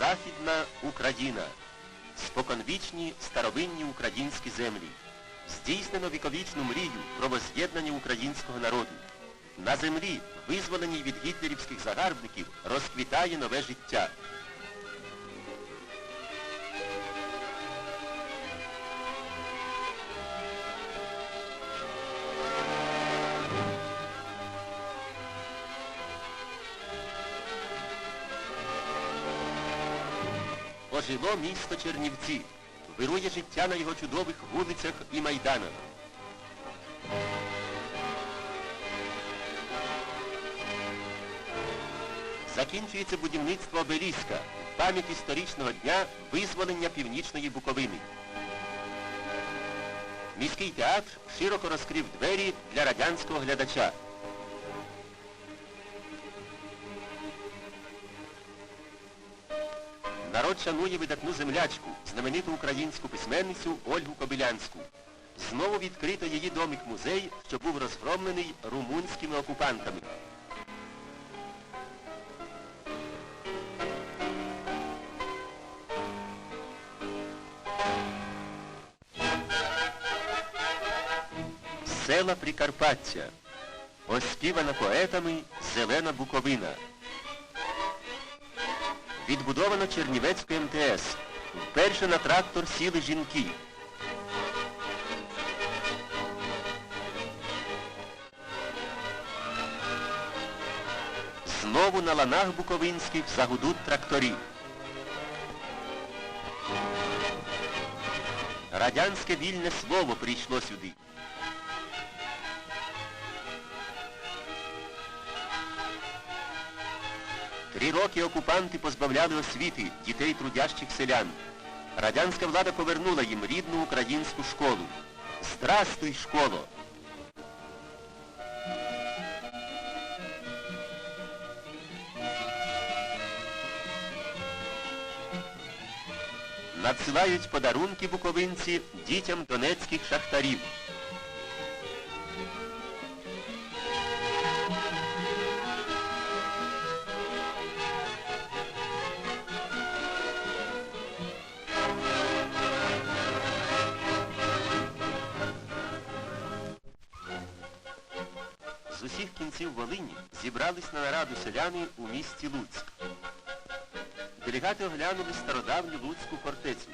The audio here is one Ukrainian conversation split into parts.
Західна Україна, споконвічні старовинні українські землі. Здійснено віковічну мрію про воз'єднання українського народу. На землі, визволеній від гітлерівських загарбників, розквітає нове життя. Ожило місто Чернівці. Вирує життя на його чудових вулицях і майданах. Закінчується будівництво обеліска в пам'ять історичного дня визволення Північної Буковини. Міський театр широко розкрив двері для радянського глядача. Шанує видатну землячку, знамениту українську письменницю Ольгу Кобилянську. Знову відкрито її домик-музей, що був розгромлений румунськими окупантами. Села Прикарпаття. Оспівана поетами Зелена Буковина. Відбудовано Чернівецьку МТС. Вперше на трактор сіли жінки. Знову на ланах буковинських загудуть тракторі. Радянське вільне слово прийшло сюди. Три роки окупанти позбавляли освіти дітей трудящих селян. Радянська влада повернула їм рідну українську школу. Здрастуй, школо! Надсилають подарунки буковинці дітям донецьких шахтарів. З усіх кінців Волині зібрались на нараду селяни у місті Луцьк. Делегати оглянули стародавню Луцьку фортецю.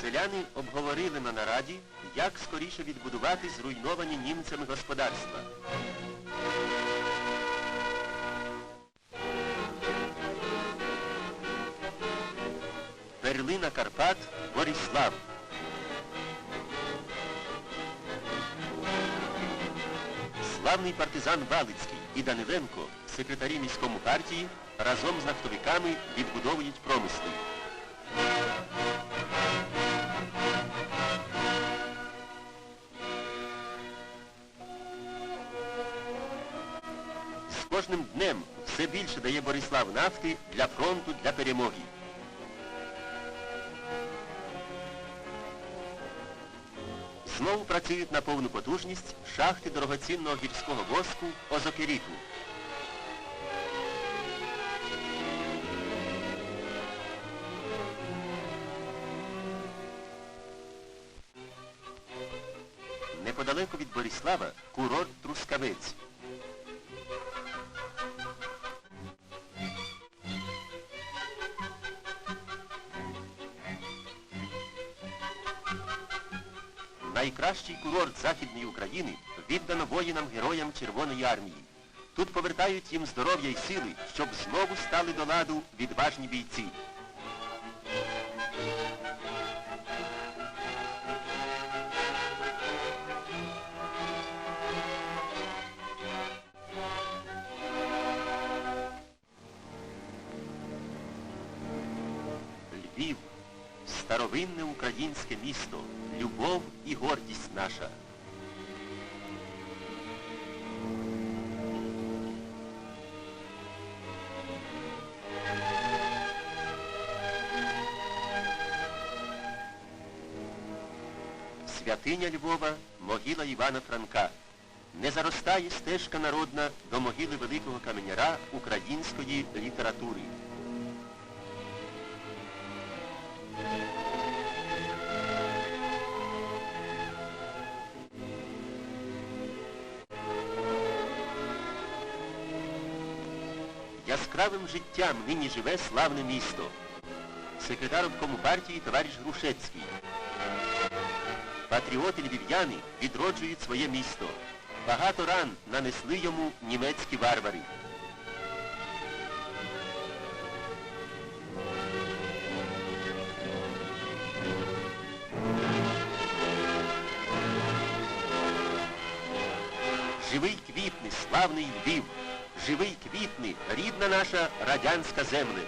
Селяни обговорили на нараді, як скоріше відбудувати зруйновані німцями господарства. Карпат Борислав. Славний партизан Валицький і Даниленко, секретарі міському партії, разом з нафтовиками відбудовують промисли. З кожним днем все більше дає Борислав нафти для фронту, для перемоги. Знову працюють на повну потужність шахти дорогоцінного гірського воску Озокеріту. Неподалеку від Борислава курорт Трускавець. Найкращий курорт Західної України віддано воїнам-героям Червоної армії. Тут повертають їм здоров'я й сили, щоб знову стали до ладу відважні бійці. Львів старовинне українське місто, любов і гордість наша. Святиня Львова, могила Івана Франка. Не заростає стежка народна до могили великого каменяра української літератури. Яскравим життям нині живе славне місто. Секретар обкому партії товариш Грушецький. Патріоти львів'яни відроджують своє місто. Багато ран нанесли йому німецькі варвари. Живий квітний, славний Львів, живий квітний, рідна наша радянська земля.